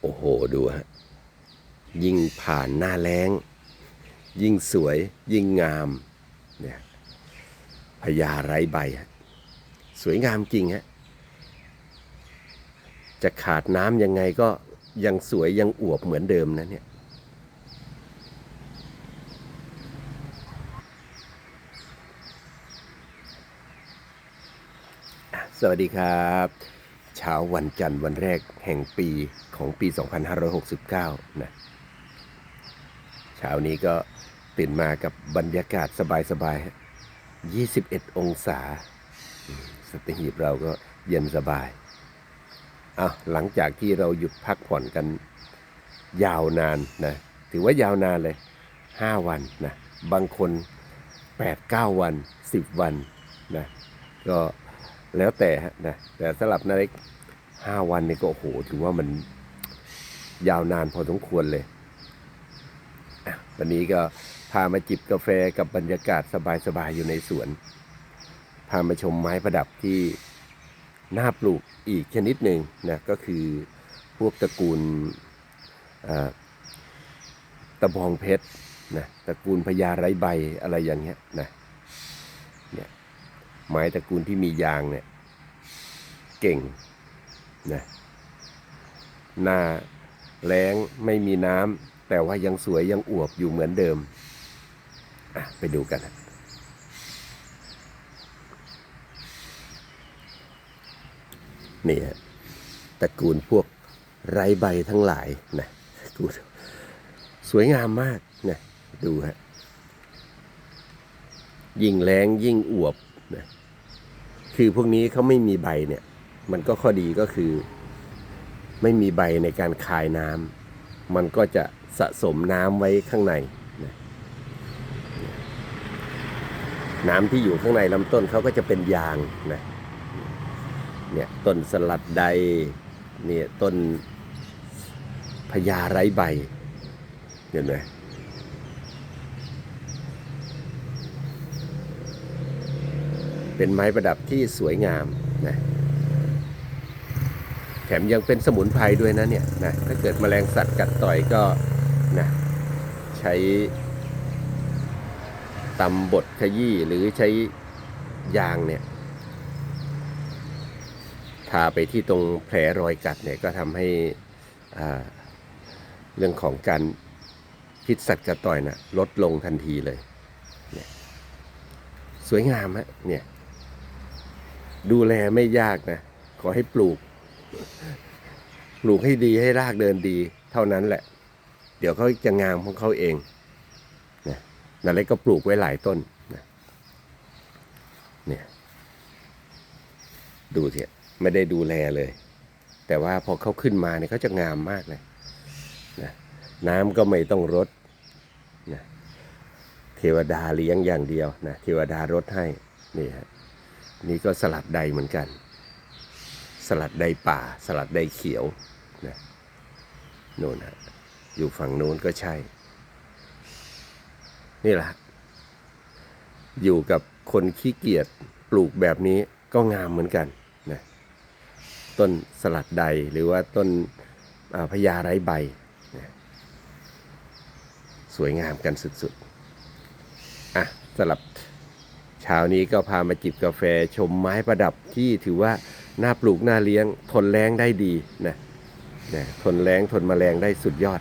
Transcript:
โอ้โห ดูฮะ ยิ่งผ่านหน้าแล้ง ยิ่งสวยยิ่งงามเนี่ยพญาไร้ใบฮะสวยงามจริงฮะจะขาดน้ำยังไงก็ยังสวยยังอวบเหมือนเดิมนะเนี่ยสวัสดีครับ ช้าวันจันทร์วันแรกแห่งปีของปี 2569 นะ เช้านี้ก็ตื่นมากับบรรยากาศสบายๆ 21 องศา สตหีบเราก็เย็นสบายอะหลังจากที่เราหยุดพักผ่อนกันยาวนานนะ ถือว่ายาวนานเลย 5 วันนะ บางคน 8-9 วัน 10 วันนะ ก็แล้วแต่ฮะนะแต่สำหรับนาเล็ก ห้าวันนี่ก็โอ้โหถือว่ามันยาวนานพอสมควรเลยวันนี้ก็พามาจิบกาแฟกับบรรยากาศสบายๆอยู่ในสวน พามาชมไม้ประดับที่น่าปลูกอีกชนิดหนึ่งนะก็คือพวกตระกูลตะบองเพชรนะตระกูลพญาไร้ใบอะไรอย่างเงี้ยนะไม้ตระกูลที่มียางเนี่ยเก่ง นะหน้าแล้งไม่มีน้ำแต่ว่ายังสวยยังอวบอยู่เหมือนเดิมอะไปดูกันนะนี่ฮะตระกูลพวกไรใบทั้งหลายนะกูสวยงามมากนะดูฮะยิ่งแรงยิ่งอวบนะคือพวกนี้เขาไม่มีใบเนี่ย มันก็ข้อดีก็คือ ไม่มีใบในการคายน้ำมันก็จะสะสมน้ำไว้ข้างในนะน้ำที่อยู่ข้างในลำต้นเขาก็จะเป็นยางนะเนี่ยต้นสลัดใดเนี่ยต้นพญาไร้ใบเห็นไหมเป็นไม้ประดับที่สวยงามนะ แถมยังเป็นสมุนไพรด้วยนะเนี่ยนะถ้าเกิดแมลงสัตว์กัดต่อยก็นะใช้ตำบดขยี้หรือใช้ยางเนี่ยทาไปที่ตรงแผลรอยกัดเนี่ยก็ทำให้อ่าเรื่องของการพิษสัตว์กัดต่อยน่ะลดลงทันทีเลยเนี่ยสวยงามฮะเนี่ยดูแลไม่ยากนะ ขอให้ปลูก ปลูกให้ดีให้รากเดินดี เท่านั้นแหละ เดี๋ยวเขาจะงามของเขาเองนะนาเล็กก็ปลูกไว้หลายต้นนะเนี่ยดูเถอะไม่ได้ดูแลเลย แต่ว่าพอเขาขึ้นมาเนี่ยเขาจะงามมากเลยนะน้ำก็ไม่ต้องรดนะเทวดาเลี้ยงอย่างเดียวนะเทวดารดให้นี่ฮะนี่ก็สลัดใดเหมือนกัน สลัดใดป่า สลัดใดเขียวนะโน่นฮะอยู่ฝั่งโน้นก็ใช่ นี่แหละ อยู่กับคนขี้เกียจปลูกแบบนี้ก็งามเหมือนกันนะต้นสลัดใดหรือว่าต้นพญาไร้ใบนะสวยงามกันสุดๆอะสลับเช้านี้ก็พามาจิบกาแฟชมไม้ประดับที่ถือว่า น่าปลูกน่าเลี้ยง ทนแรงได้ดีนะนะทนแรงทนแมลงได้สุดยอด